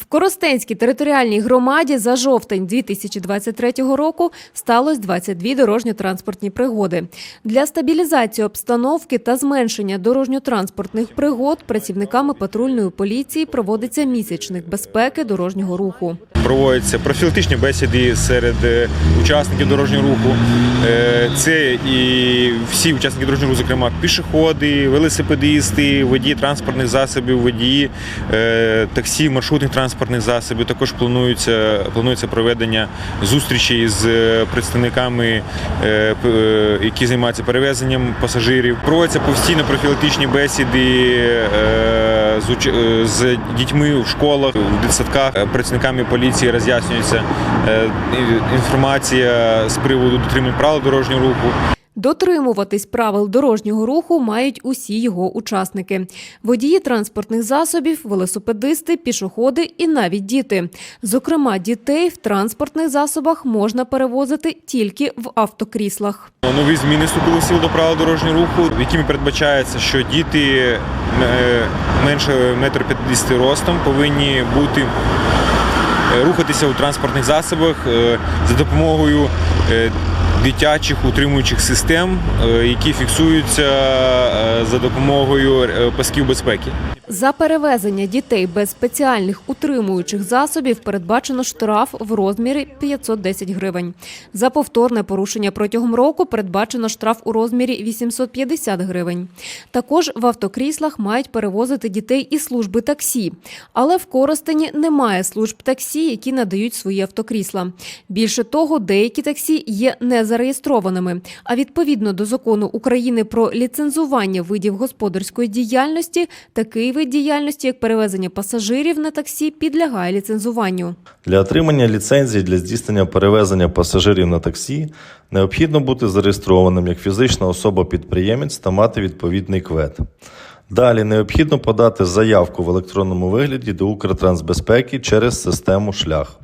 В Коростенській територіальній громаді за жовтень 2023 року сталося 22 дорожньо-транспортні пригоди. Для стабілізації обстановки та зменшення дорожньо-транспортних пригод працівниками патрульної поліції проводиться місячник безпеки дорожнього руху. Проводяться профілактичні бесіди серед е, учасників дорожнього руху. Е, Це і всі учасники дорожнього руху, зокрема пішоходи, велосипедисти, водії транспортних засобів, водії е, таксі, маршрутних транспортних засобів. Також планується, планується проведення зустрічей з е, представниками, е, е, які займаються перевезенням пасажирів. Проводяться постійно профілактичні бесіди з, дітьми в школах, в дитсадках, працівниками поліції роз'яснюється інформація з приводу дотримання правил дорожнього руху. Дотримуватись правил дорожнього руху мають усі його учасники: водії транспортних засобів, велосипедисти, пішоходи і навіть діти. Зокрема, дітей в транспортних засобах можна перевозити тільки в автокріслах. Нові зміни вступили в силу до правил дорожнього руху, якими передбачається, що діти е, менше 1,50 м ростом повинні бути е, рухатися у транспортних засобах е, за допомогою дитячих утримуючих систем, е, які фіксуються е, за допомогою е, пасків безпеки. За перевезення дітей без спеціальних утримуючих засобів передбачено штраф в розмірі 510 гривень. За повторне порушення протягом року передбачено штраф у розмірі 850 гривень. Також в автокріслах мають перевозити дітей і служби таксі. Але в Коростені немає служб таксі, які надають свої автокрісла. Більше того, деякі таксі є незареєстрованими. А відповідно до закону України про ліцензування видів господарської діяльності, такий вид діяльності, як перевезення пасажирів на таксі, підлягає ліцензуванню. Для отримання ліцензії для здійснення перевезення пасажирів на таксі необхідно бути зареєстрованим як фізична особа-підприємець та мати відповідний квет. Далі необхідно подати заявку в електронному вигляді до Укртрансбезпеки через систему Шлях.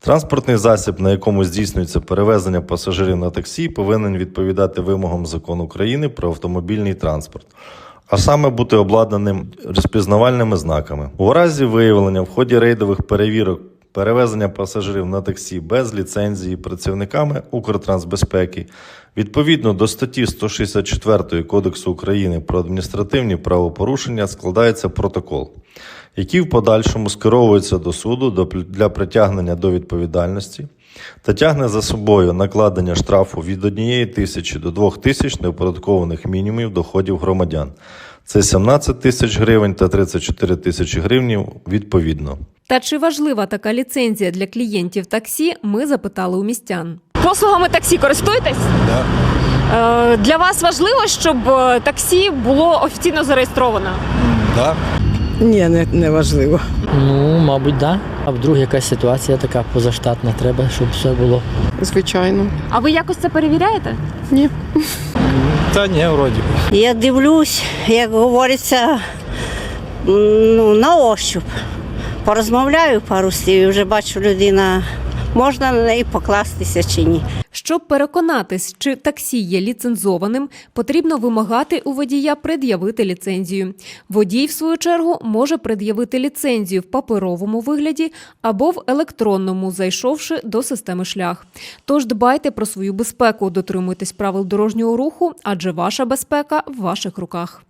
Транспортний засіб, на якому здійснюється перевезення пасажирів на таксі, повинен відповідати вимогам закону України про автомобільний транспорт, а саме бути обладнаним розпізнавальними знаками. У разі виявлення в ході рейдових перевірок перевезення пасажирів на таксі без ліцензії працівниками Укртрансбезпеки відповідно до статті 164 Кодексу України про адміністративні правопорушення складається протокол, який в подальшому скеровується до суду для притягнення до відповідальності та тягне за собою накладення штрафу від 1 тисячі до 2 тисяч неоподаткованих мінімумів доходів громадян. Це 17 тисяч гривень та 34 тисячі гривень відповідно. Та чи важлива така ліцензія для клієнтів таксі, ми запитали у містян. Послугами таксі користуєтесь? Да. Е, Для вас важливо, щоб е, таксі було офіційно зареєстровано? Да. Ні, не, не важливо. Ну, мабуть, да. А вдруг якась ситуація така позаштатна, треба, щоб все було. Звичайно. А ви якось це перевіряєте? Ні. Та ні, вроді. Я дивлюсь, як говориться, ну, на ощуп. Порозмовляю пару слів, і вже бачу, людина можна на неї покластися чи ні. Щоб переконатись, чи таксі є ліцензованим, потрібно вимагати у водія пред'явити ліцензію. Водій, в свою чергу, може пред'явити ліцензію в паперовому вигляді або в електронному, зайшовши до системи шлях. Тож дбайте про свою безпеку, дотримуйтесь правил дорожнього руху, адже ваша безпека в ваших руках.